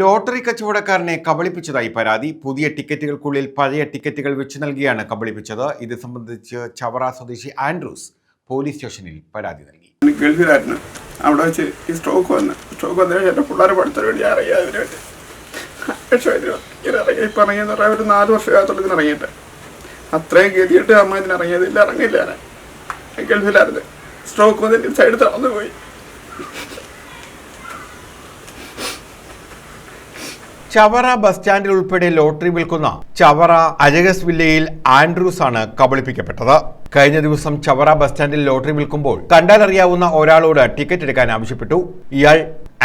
Lottery കച്ചവടക്കാരനെ കബളിപ്പിച്ചതായി പരാതി. പുതിയ ടിക്കറ്റുകൾക്കുള്ളിൽ പഴയ ടിക്കറ്റുകൾ വെച്ച് നൽകിയാണ് കബളിപ്പിച്ചത്. ഇത് സംബന്ധിച്ച് ചവറ സ്വദേശി ആൻഡ്രൂസ് പോലീസ് സ്റ്റേഷനിൽ പരാതി നൽകി. ഗൾഫിലായിരുന്നു. അവിടെ വെച്ച് ഈ സ്ട്രോക്ക് വന്ന്. സ്ട്രോക്ക് വന്നതിന് എന്റെ പിള്ളേരെ പഠിത്തം വേണ്ടി ഇറങ്ങി അതിന് വേണ്ടി. ഇറങ്ങി ഇപ്പം ഇറങ്ങിയെന്ന് പറയാൻ ഒരു നാല് വർഷമാകത്തുള്ളൂ ഇതിന് ഇറങ്ങിയിട്ട്. അത്രയും ഗതിയിട്ട് അമ്മ ഇതിന് ഇറങ്ങിയതില്ല ഇറങ്ങിയില്ല ഗൾഫിലായിരുന്നു. സ്ട്രോക്ക് വന്നിട്ട് സൈഡ് തളർന്നു പോയി. ചവറ ബസ് സ്റ്റാൻഡിൽ ഉൾപ്പെടെ ലോട്ടറി വിൽക്കുന്ന ചവറ അജഗസ് വില്ലയിൽ ആൻഡ്രൂസ് ആണ് കബളിപ്പിക്കപ്പെട്ടത്. കഴിഞ്ഞ ദിവസം ചവറ ബസ് സ്റ്റാൻഡിൽ ലോട്ടറി വിൽക്കുമ്പോൾ കണ്ടാലറിയാവുന്ന ഒരാളോട് ടിക്കറ്റ് എടുക്കാൻ ആവശ്യപ്പെട്ടു. ഇയാൾ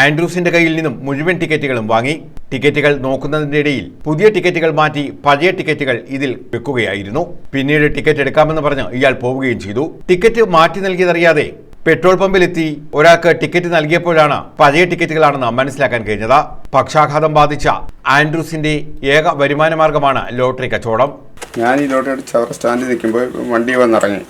ആൻഡ്രൂസിന്റെ കയ്യിൽ നിന്നും മുഴുവൻ ടിക്കറ്റുകളും വാങ്ങി. ടിക്കറ്റുകൾ നോക്കുന്നതിന്റെ ഇടയിൽ പുതിയ ടിക്കറ്റുകൾ മാറ്റി പഴയ ടിക്കറ്റുകൾ ഇതിൽ വെക്കുകയായിരുന്നു. പിന്നീട് ടിക്കറ്റ് എടുക്കാമെന്ന് പറഞ്ഞ് ഇയാൾ പോവുകയും ചെയ്തു. ടിക്കറ്റ് മാറ്റി നൽകിയതറിയാതെ പെട്രോൾ പമ്പിലെത്തി ഒരാൾക്ക് ടിക്കറ്റ് നൽകിയപ്പോഴാണ് പഴയ ടിക്കറ്റുകളാണെന്ന് മനസ്സിലാക്കാൻ കഴിഞ്ഞത്. പക്ഷാഘാതം ബാധിച്ച ആൻഡ്രൂസിന്റെ ഏക വരുമാന മാർഗമാണ് ലോട്ടറി കച്ചവടം. ഞാൻ ഈ ലോട്ടറി ചവറ സ്റ്റാൻഡിൽ നിൽക്കുമ്പോൾ വണ്ടി വന്നിറങ്ങി.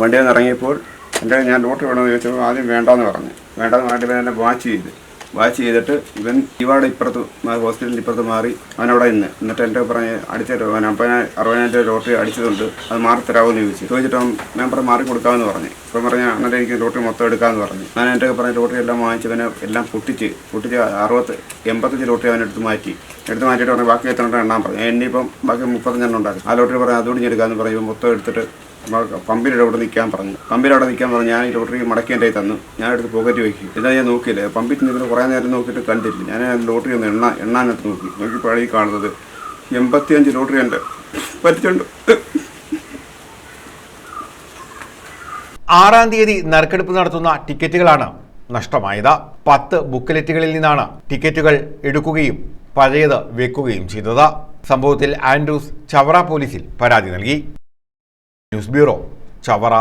വണ്ടി വന്നിറങ്ങിയപ്പോൾ എന്റെ ഞാൻ ലോട്ടറി വേണമെന്ന് ചോദിച്ചപ്പോൾ ആദ്യം വേണ്ടാന്ന് പറഞ്ഞു. വേണ്ടാന്ന് പറഞ്ഞിട്ട് എന്നെ വാച്ച് ചെയ്ത്. വാച്ച് ചെയ്തിട്ട് ഇവൻ ഇവാടെ ഇപ്പുറത്ത് ഹോസ്പിറ്റലിൽ ഇപ്പുറത്ത് മാറി അവനവിടെ നിന്ന്. എന്നിട്ട് എന്റെ പറഞ്ഞ് അടിച്ച അവൻ അറുപതിനായിരം രൂപ ലോട്ടറി അടിച്ചതുണ്ട് അത് മാറി തരാമെന്ന് ചോദിച്ചു. ചോദിച്ചിട്ട് അവൻ പറഞ്ഞ് മാറി കൊടുക്കാമെന്ന് പറഞ്ഞു. ഇപ്പം പറഞ്ഞ അന്നേരം എനിക്ക് ലോട്ടറി മൊത്തം എടുക്കാമെന്ന് പറഞ്ഞു. ഞാൻ എന്റെ പറഞ്ഞ ലോട്ടറി എല്ലാം വാങ്ങിച്ച് അവനെ എല്ലാം പൊട്ടിച്ച് പൊട്ടിച്ച് അറുപത്ത് എൺപത്തഞ്ച് ലോട്ടറി അവനെടുത്ത് മാറ്റി. എടുത്ത് മാറ്റിയിട്ട് പറഞ്ഞു ബാക്കി എത്ര എണ്ണം പറഞ്ഞു. എന്നിപ്പം ബാക്കി മുപ്പത്തഞ്ചെണ്ണം ഉണ്ടാക്കും. ആ ലോട്ടറി പറഞ്ഞു അതുകൂടി ഞാൻ എടുക്കാമെന്ന് പറയുമ്പോൾ മൊത്തം എടുത്തിട്ട് പമ്പിന്റെ അവിടെ നിൽക്കാൻ പറഞ്ഞു. പമ്പിന്റെ അവിടെ നിൽക്കാൻ പറഞ്ഞു ഞാൻ ഈ ലോട്ടറി മടക്കി തന്നു. ഞാൻ എടുത്ത് പോക്കറ്റ് വെക്കി എന്നാൽ ഞാൻ നോക്കിയില്ല പമ്പിൽ നിന്ന് കുറേ നേരം നോക്കിയിട്ട് കണ്ടില്ല. ഞാൻ ലോട്ടറി ഒന്ന് എണ്ണ എണ്ണാനത്ത് നോക്കി. നോക്കിയപ്പോഴാണ് ഈ കാണുന്നത് എൺപത്തിയഞ്ച് ലോട്ടറി ഉണ്ട്. പറ്റിച്ചുണ്ട്. ആറാം തീയതി നറുക്കെടുപ്പ് നടത്തുന്ന ടിക്കറ്റുകളാണ് നഷ്ടമായത്. പത്ത് ബുക്കലെറ്റുകളിൽ നിന്നാണ് ടിക്കറ്റുകൾ എടുക്കുകയും പഴയത് വെക്കുകയും ചെയ്തത്. സംഭവത്തിൽ ആൻഡ്രൂസ് ചവറ പോലീസിൽ പരാതി നൽകി. News bureau Chavara.